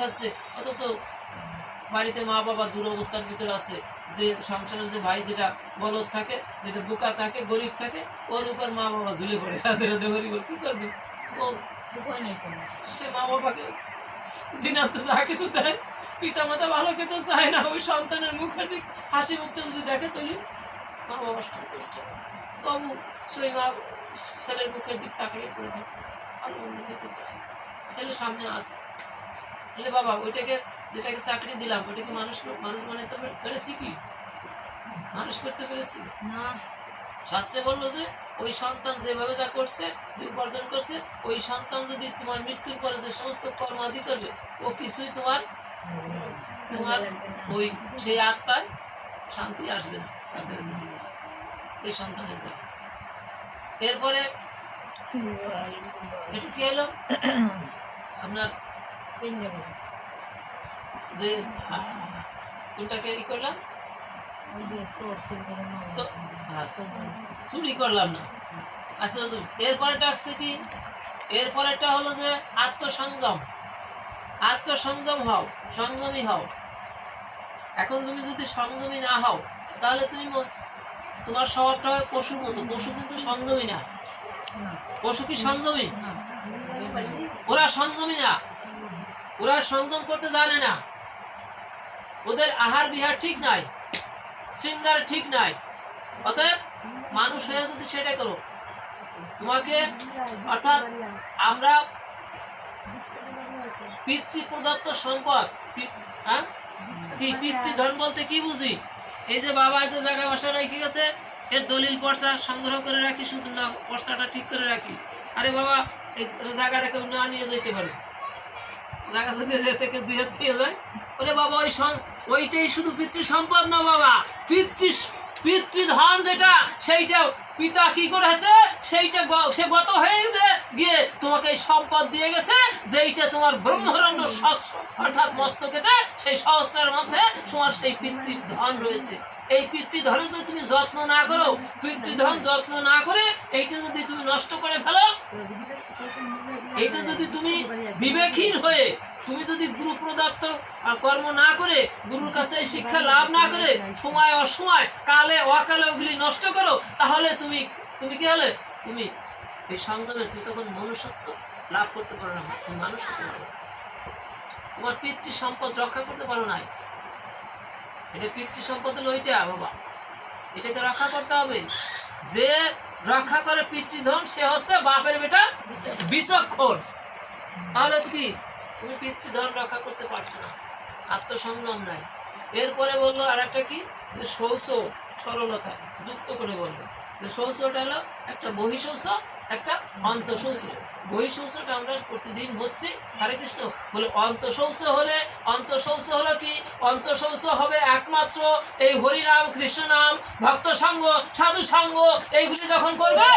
খাচ্ছে অথচ বাড়িতে মা বাবা দুরবস্থার ভিতরে আছে। যে সংসারের যে ভাই যেটা বলদ থাকে যেটা বোকা থাকে গরিব থাকে ওর উপর মা বাবা ঝুলে পড়ে। রাতে রাতে গরিব কি করবে? ও সে মা বাবাকে দিনান্তে যা কিছু দেয় পিতা মাতা ভালো খেতে চায় না ওই সন্তানের মুখের দিক হাসি মুখটা যদি দেখে তুলি মা বাবা সন্তুষ্ট। তবু সেই মা ছেলের মুখের দিক তাকিয়ে পড়ে থাকে ভালো মন্দ খেতে চায় ছেলে সামনে আসে। বলে বাবা ওইটাকে যেটাকে চাকরি দিলাম ওইটাকে মানুষ মানুষ মানে তো পেরেছি কি? মানুষ করতে পেরেছি না। শাস্ত্রে বলল যে ওই সন্তান যেভাবে যা করছে যে উপার্জন করছে ওই সন্তান যদি তোমার মৃত্যুর পরে যে সমস্ত কর্ম কর্মাদি করবে ও কিছুই তোমার তোমার ওই সেই আত্মায় শান্তি আসবে না তাদের। এই সন্তানের দ্বারা। এরপরে এটা কি হলো? আপনার যে কোনটাকে ই করলাম? হ্যাঁ, চুরি করলাম না। আচ্ছা হুজুর কি? এরপরেটা হলো যে আত্মসংযম। আত্মসংযম হও সংযমী হও। এখন তুমি যদি সংযমী না হও তাহলে তুমি তোমার স্বভাবটা হয় পশুর মতো। পশু কিন্তু সংযমী না। না। পশু কি সংযমী? ওরা সংযমী না। ওরা সংযম করতে জানে না। ওদের আহার বিহার ঠিক নাই শৃঙ্গার ঠিক নাই। অতএব মানুষ হয়ে যদি সেটা করো, তোমাকে অর্থাৎ আমরা পিতৃ প্রদত্ত সম্পদ হ্যাঁ? কি, পিতৃধন বলতে কি বুঝি? এই যে বাবা যে জায়গা বাসা রেখে গেছে, এর দলিল পর্চা সংগ্রহ করে রাখি, শুধু না পর্চাটা ঠিক করে রাখি। আরে বাবা, এই জায়গাটাকে না নিয়ে যেতে পারে। ওরে বাবা, ওই ওইটাই শুধু পিতৃ সম্পদ না বাবা। পিতৃ যেটা, সেইটা পিতা কি করেছে? সেইটা সে গত হয়ে গিয়ে তোমাকে এই সম্পদ দিয়ে গেছে, যেইটা তোমার ব্রহ্মরণ্ড শস্য অর্থাৎ মস্তকেতে সেই সহস্রের মধ্যে তোমার সেই পিতৃধন রয়েছে। এই পিতৃধনের যদি তুমি যত্ন না করো পিতৃধন যত্ন না করে এইটা যদি তুমি নষ্ট করে ফেলো, এইটা যদি তুমি বিবেকহীন হয়ে তুমি যদি গুরু প্রদত্ত কর্ম না করে, গুরুর কাছে শিক্ষা লাভ না করে, সময় অসময়, কালে অকালে ওগুলি নষ্ট করো, তাহলে তুমি তুমি কি হলে তুমি এই সংযমে তুমি তখন মনুষ্যত্ব লাভ করতে পারো না, তুমি মানুষ। তোমার পিতৃ সম্পদ রক্ষা করতে পারো না এটা পিতৃ সম্পদ হলো ওইটা, বাবা। এটাকে রক্ষা করতে হবে। যে রক্ষা করে পিতৃধন, সে হচ্ছে বাপের বেটা বিচক্ষণ। তাহলে কি? তুমি পিতৃধন রক্ষা করতে পারছ না। আত্মসংযম নাই। এরপরে বলল আর একটা কি? যে শৌচ সরলতা যুক্ত করে বলল। যে শৌচটা হলো একটা বহিঃশৌচ একটা অন্তঃশৌচ বহিঃশৌচটা আমরা প্রতিদিন হচ্ছি হরে কৃষ্ণ, বলে অন্তঃশৌচ হলে অন্তঃশৌচ হলো কি? অন্তঃশৌচ হবে একমাত্র এই হরিনাম কৃষ্ণ নাম ভক্ত সঙ্গ সাধু সঙ্গ এইগুলি যখন করবে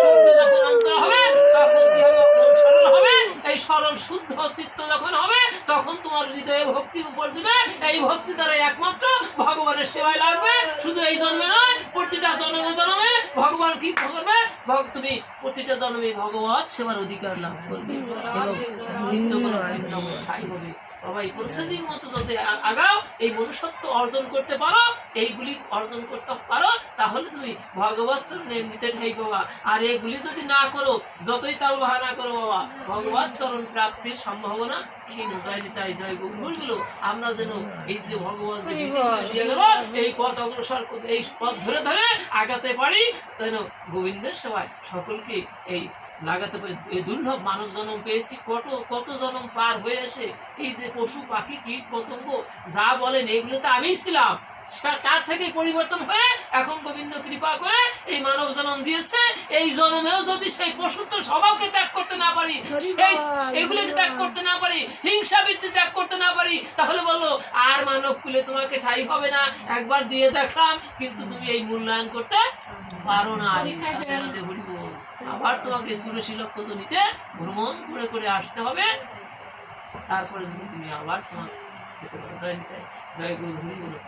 শুদ্ধ যখন অন্তর হবে তখন কি হবে মন সরল হবে এই সরল শুদ্ধ চিত্ত যখন হবে, তখন তোমার হৃদয়ে ভক্তি উপজবে এই ভক্তি দ্বারা একমাত্র ভগবানের সেবায় লাগবে। শুধু এই জন্মে নয়, প্রতিটা জন্মে জন্মে ভগবান কি করবে? তুমি প্রতিটা জন্মে ভগবান সেবার অধিকার লাভ করবে। এবং নিত্য কোনো হবে বাবা এই প্রসেসিং মতো যদি আগাও এই মনুষ্যত্ব অর্জন করতে পারো এইগুলি অর্জন করতে পারো তাহলে তুমি ভগবত চরণে এমনিতে ঠাই আর এগুলি যদি না করো যতই তাল বাহানা করো বাবা ভগবত চরণ প্রাপ্তির সম্ভাবনা ক্ষীণ। জয়গুলো আমরা যেন এই যে ভগবান যে দিয়ে গেল এই পথ অগ্রসর এই পথ ধরে ধরে আগাতে পারি যেন গোবিন্দের সবাই সকলকে এই লাগাতে পারি। এই দুর্লভ মানব জন্ম পেয়েছি কত কত জন্ম পার হয়ে এসে এই যে পশু পাখি কীট পতঙ্গ যা বলেন এগুলো তো আমিই ছিলাম। তার থেকে পরিবর্তন হয়ে এখন গোবিন্দ কৃপা করে এই মানব জন্ম দিয়েছে। এই জন্মেও যদি সেই পশুত্ব স্বভাবকে ত্যাগ করতে না পারি সেই সেগুলিকে ত্যাগ করতে না পারি হিংসা বৃত্তি ত্যাগ করতে না পারি তাহলে বলল আর মানব কুলে তোমাকে ঠাই হবে না। একবার দিয়ে দেখলাম কিন্তু তুমি এই মূল্যায়ন করতে পারো না। হাতে হরি বল। আবার তোমাকে সুরেশী লক্ষ্য নিতে ভ্রমণ করে করে আসতে হবে। তারপরে তুমি আবার তোমার জয় নিতাই জয় গুরু হরি বলো